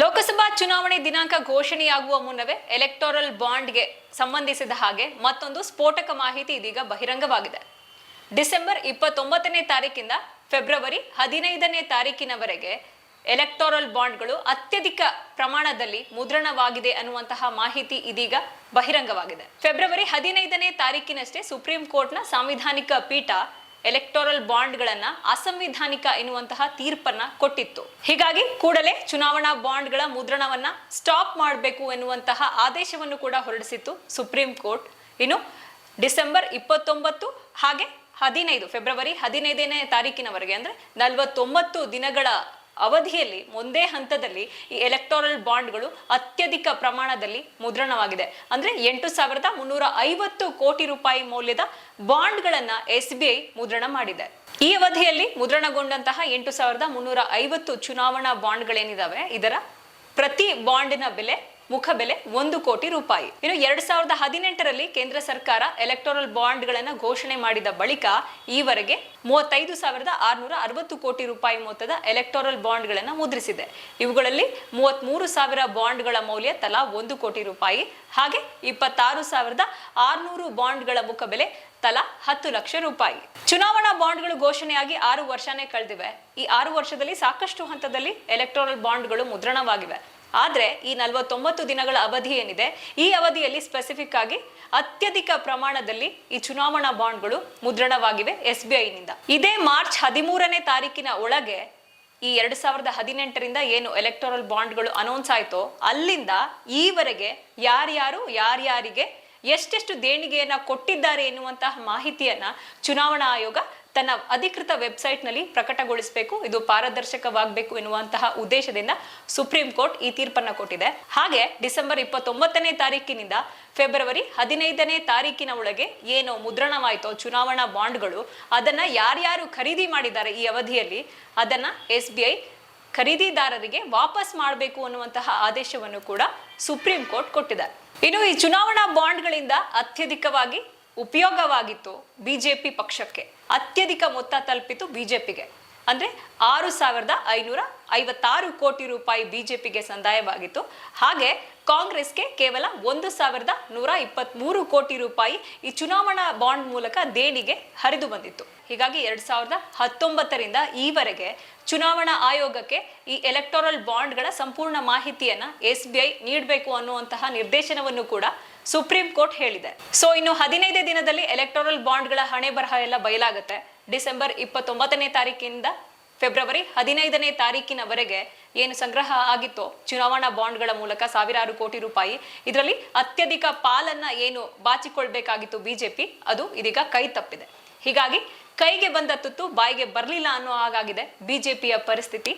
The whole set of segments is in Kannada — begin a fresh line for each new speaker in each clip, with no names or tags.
ಲೋಕಸಭಾ ಚುನಾವಣೆ ದಿನಾಂಕ ಘೋಷಣೆಯಾಗುವ ಮುನ್ನವೇ ಎಲೆಕ್ಟೋರಲ್ ಬಾಂಡ್ಗೆ ಸಂಬಂಧಿಸಿದ ಹಾಗೆ ಮತ್ತೊಂದು ಸ್ಫೋಟಕ ಮಾಹಿತಿ ಇದೀಗ ಬಹಿರಂಗವಾಗಿದೆ. ಡಿಸೆಂಬರ್ ಇಪ್ಪತ್ತೊಂಬತ್ತನೇ ತಾರೀಕಿಂದ ಫೆಬ್ರವರಿ ಹದಿನೈದನೇ ತಾರೀಕಿನವರೆಗೆ ಎಲೆಕ್ಟೋರಲ್ ಬಾಂಡ್ಗಳು ಅತ್ಯಧಿಕ ಪ್ರಮಾಣದಲ್ಲಿ ಮುದ್ರಣವಾಗಿದೆ ಅನ್ನುವಂತಹ ಮಾಹಿತಿ ಇದೀಗ ಬಹಿರಂಗವಾಗಿದೆ. ಫೆಬ್ರವರಿ ಹದಿನೈದನೇ ತಾರೀಕಿನಷ್ಟೇ ಸುಪ್ರೀಂ ಕೋರ್ಟ್ನ ಸಾಂವಿಧಾನಿಕ ಪೀಠ ಎಲೆಕ್ಟೋರಲ್ ಬಾಂಡ್ಗಳನ್ನ ಅಸಂವಿಧಾನಿಕ ಎನ್ನುವಂತಹ ತೀರ್ಪನ್ನ ಕೊಟ್ಟಿತ್ತು. ಹೀಗಾಗಿ ಕೂಡಲೇ ಚುನಾವಣಾ ಬಾಂಡ್ಗಳ ಮುದ್ರಣವನ್ನ ಸ್ಟಾಪ್ ಮಾಡಬೇಕು ಎನ್ನುವಂತಹ ಆದೇಶವನ್ನು ಕೂಡ ಹೊರಡಿಸಿತ್ತು ಸುಪ್ರೀಂ ಕೋರ್ಟ್. ಇನ್ನು ಡಿಸೆಂಬರ್ ಇಪ್ಪತ್ತೊಂಬತ್ತು ಹಾಗೆ ಹದಿನೈದು, ಫೆಬ್ರವರಿ ಹದಿನೈದನೇ ತಾರೀಕಿನವರೆಗೆ ಅಂದ್ರೆ ನಲವತ್ತೊಂಬತ್ತು ದಿನಗಳ ಅವಧಿಯಲ್ಲಿ ಒಂದೇ ಹಂತದಲ್ಲಿ ಈ ಎಲೆಕ್ಟೋರಲ್ ಬಾಂಡ್ಗಳು ಅತ್ಯಧಿಕ ಪ್ರಮಾಣದಲ್ಲಿ ಮುದ್ರಣವಾಗಿದೆ. ಅಂದ್ರೆ ಎಂಟು ಸಾವಿರದ ಮುನ್ನೂರ ಐವತ್ತು ಕೋಟಿ ರೂಪಾಯಿ ಮೌಲ್ಯದ ಬಾಂಡ್ಗಳನ್ನ ಎಸ್ ಬಿ ಐ ಮುದ್ರಣ ಮಾಡಿದೆ. ಈ ಅವಧಿಯಲ್ಲಿ ಮುದ್ರಣಗೊಂಡಂತಹ ಎಂಟು ಸಾವಿರದ ಮುನ್ನೂರ ಐವತ್ತು ಚುನಾವಣಾ ಬಾಂಡ್ಗಳೇನಿದಾವೆ ಇದರ ಪ್ರತಿ ಬಾಂಡಿನ ಬೆಲೆ ಮುಖ ಬೆಲೆ ಒಂದು ಕೋಟಿ ರೂಪಾಯಿ. ಇನ್ನು ಎರಡ್ ಸಾವಿರದ ಹದಿನೆಂಟರಲ್ಲಿ ಕೇಂದ್ರ ಸರ್ಕಾರ ಎಲೆಕ್ಟೋರಲ್ ಬಾಂಡ್ಗಳನ್ನು ಘೋಷಣೆ ಮಾಡಿದ ಬಳಿಕ ಈವರೆಗೆ ಮೂವತ್ತೈದು ಸಾವಿರದ ಆರುನೂರ ಅರವತ್ತು ಕೋಟಿ ರೂಪಾಯಿ ಮೊತ್ತದ ಎಲೆಕ್ಟೋರಲ್ ಬಾಂಡ್ಗಳನ್ನು ಮುದ್ರಿಸಿದೆ. ಇವುಗಳಲ್ಲಿ ಮೂವತ್ಮೂರು ಸಾವಿರ ಬಾಂಡ್ಗಳ ಮೌಲ್ಯ ತಲಾ ಒಂದು ಕೋಟಿ ರೂಪಾಯಿ. ಹಾಗೆ ಇಪ್ಪತ್ತಾರು ಸಾವಿರದ ಆರುನೂರು ಬಾಂಡ್ಗಳ ಮುಖ ಬೆಲೆ ತಲಾ ಹತ್ತು ಲಕ್ಷ ರೂಪಾಯಿ. ಚುನಾವಣಾ ಬಾಂಡ್ಗಳು ಘೋಷಣೆಯಾಗಿ ಆರು ವರ್ಷನೇ ಕಳೆದಿವೆ. ಈ ಆರು ವರ್ಷದಲ್ಲಿ ಸಾಕಷ್ಟು ಹಂತದಲ್ಲಿ ಎಲೆಕ್ಟೋರಲ್ ಬಾಂಡ್ಗಳು ಮುದ್ರಣವಾಗಿವೆ. ಆದ್ರೆ ಈ ನಲವತ್ತೊಂಬತ್ತು ದಿನಗಳ ಅವಧಿ ಏನಿದೆ, ಈ ಅವಧಿಯಲ್ಲಿ ಸ್ಪೆಸಿಫಿಕ್ ಆಗಿ ಅತ್ಯಧಿಕ ಪ್ರಮಾಣದಲ್ಲಿ ಈ ಚುನಾವಣಾ ಬಾಂಡ್ಗಳು ಮುದ್ರಣವಾಗಿವೆ ಎಸ್ ಬಿ ಐನಿಂದ ಇದೇ ಮಾರ್ಚ್ ಹದಿಮೂರನೇ ತಾರೀಕಿನ ಒಳಗೆ ಈ ಎರಡು ಸಾವಿರದ ಹದಿನೆಂಟರಿಂದ ಏನು ಎಲೆಕ್ಟೋರಲ್ ಬಾಂಡ್ಗಳು ಅನೌನ್ಸ್ ಆಯ್ತೋ, ಅಲ್ಲಿಂದ ಈವರೆಗೆ ಯಾರ್ಯಾರು, ಯಾರ್ಯಾರಿಗೆ, ಎಷ್ಟೆಷ್ಟು ದೇಣಿಗೆಯನ್ನ ಕೊಟ್ಟಿದ್ದಾರೆ ಎನ್ನುವಂತಹ ಮಾಹಿತಿಯನ್ನ ಚುನಾವಣಾ ಆಯೋಗ ತನ್ನ ಅಧಿಕೃತ ವೆಬ್ಸೈಟ್ನಲ್ಲಿ ಪ್ರಕಟಗೊಳಿಸಬೇಕು, ಇದು ಪಾರದರ್ಶಕವಾಗಬೇಕು ಎನ್ನುವಂತಹ ಉದ್ದೇಶದಿಂದ ಸುಪ್ರೀಂ ಕೋರ್ಟ್ ಈ ತೀರ್ಪನ್ನ ಕೊಟ್ಟಿದೆ. ಹಾಗೆ ಡಿಸೆಂಬರ್ ಇಪ್ಪತ್ತೊಂಬತ್ತನೇ ತಾರೀಕಿನಿಂದ ಫೆಬ್ರವರಿ ಹದಿನೈದನೇ ತಾರೀಕಿನ ಒಳಗೆ ಏನು ಮುದ್ರಣವಾಯಿತೋ, ಚುನಾವಣಾ ಬಾಂಡ್ಗಳು, ಅದನ್ನ ಯಾರ್ಯಾರು ಖರೀದಿ ಮಾಡಿದ್ದಾರೆ ಈ ಅವಧಿಯಲ್ಲಿ, ಅದನ್ನ ಎಸ್ ಬಿ ಐ ಖರೀದಿದಾರರಿಗೆ ವಾಪಸ್ ಮಾಡಬೇಕು ಅನ್ನುವಂತಹ ಆದೇಶವನ್ನು ಕೂಡ ಸುಪ್ರೀಂ ಕೋರ್ಟ್ ಕೊಟ್ಟಿದೆ. ಇನ್ನು ಈ ಚುನಾವಣಾ ಬಾಂಡ್ಗಳಿಂದ ಅತ್ಯಧಿಕವಾಗಿ ಉಪಯೋಗವಾಗಿತ್ತು ಬಿಜೆಪಿ ಪಕ್ಷಕ್ಕೆ. ಅತ್ಯಧಿಕ ಮೊತ್ತ ತಲುಪಿತು ಬಿಜೆಪಿಗೆ. ಅಂದ್ರೆ ಆರು ಸಾವಿರದ ಐನೂರ ಐವತ್ತಾರು ಕೋಟಿ ರೂಪಾಯಿ ಬಿಜೆಪಿಗೆ ಸಂದಾಯವಾಗಿತ್ತು. ಹಾಗೆ ಕಾಂಗ್ರೆಸ್ಗೆ ಕೇವಲ ಒಂದು ಸಾವಿರದ ನೂರ ಇಪ್ಪತ್ಮೂರು ಕೋಟಿ ರೂಪಾಯಿ ಈ ಚುನಾವಣಾ ಬಾಂಡ್ ಮೂಲಕ ದೇಣಿಗೆ ಹರಿದು ಬಂದಿತ್ತು. ಹೀಗಾಗಿ ಎರಡ್ ಸಾವಿರದ ಹತ್ತೊಂಬತ್ತರಿಂದ ಈವರೆಗೆ ಚುನಾವಣಾ ಆಯೋಗಕ್ಕೆ ಈ ಎಲೆಕ್ಟೋರಲ್ ಬಾಂಡ್ಗಳ ಸಂಪೂರ್ಣ ಮಾಹಿತಿಯನ್ನ ಎಸ್ ಬಿ ಐ ನೀಡಬೇಕು ಅನ್ನುವಂತಹ ನಿರ್ದೇಶನವನ್ನು ಕೂಡ ಸುಪ್ರೀಂ ಕೋರ್ಟ್ ಹೇಳಿದೆ. ಸೊ, ಇನ್ನು ಹದಿನೈದೇ ದಿನದಲ್ಲಿ ಎಲೆಕ್ಟೋರಲ್ ಬಾಂಡ್ಗಳ ಹಣೆ ಬರಹ ಎಲ್ಲ ಬಯಲಾಗುತ್ತೆ. ಡಿಸೆಂಬರ್ ಇಪ್ಪತ್ತೊಂಬತ್ತನೇ ತಾರೀಕಿನಿಂದ ಫೆಬ್ರವರಿ ಹದಿನೈದನೇ ತಾರೀಕಿನವರೆಗೆ ಏನು ಸಂಗ್ರಹ ಆಗಿತ್ತೋ ಚುನಾವಣಾ ಬಾಂಡ್ಗಳ ಮೂಲಕ ಸಾವಿರಾರು ಕೋಟಿ ರೂಪಾಯಿ. ಇದರಲ್ಲಿ ಅತ್ಯಧಿಕ ಪಾಲನ್ನ ಏನು ಬಾಚಿಕೊಳ್ಬೇಕಾಗಿತ್ತು ಬಿಜೆಪಿ, ಅದು ಇದೀಗ ಕೈ ತಪ್ಪಿದೆ. ಹೀಗಾಗಿ ಕೈಗೆ ಬಂದ ತುತ್ತು ಬಾಯಿಗೆ ಬರಲಿಲ್ಲ ಅನ್ನೋ ಹಾಗಾಗಿದೆ ಬಿಜೆಪಿಯ ಪರಿಸ್ಥಿತಿ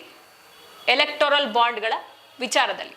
ಎಲೆಕ್ಟೋರಲ್ ಬಾಂಡ್ಗಳ ವಿಚಾರದಲ್ಲಿ.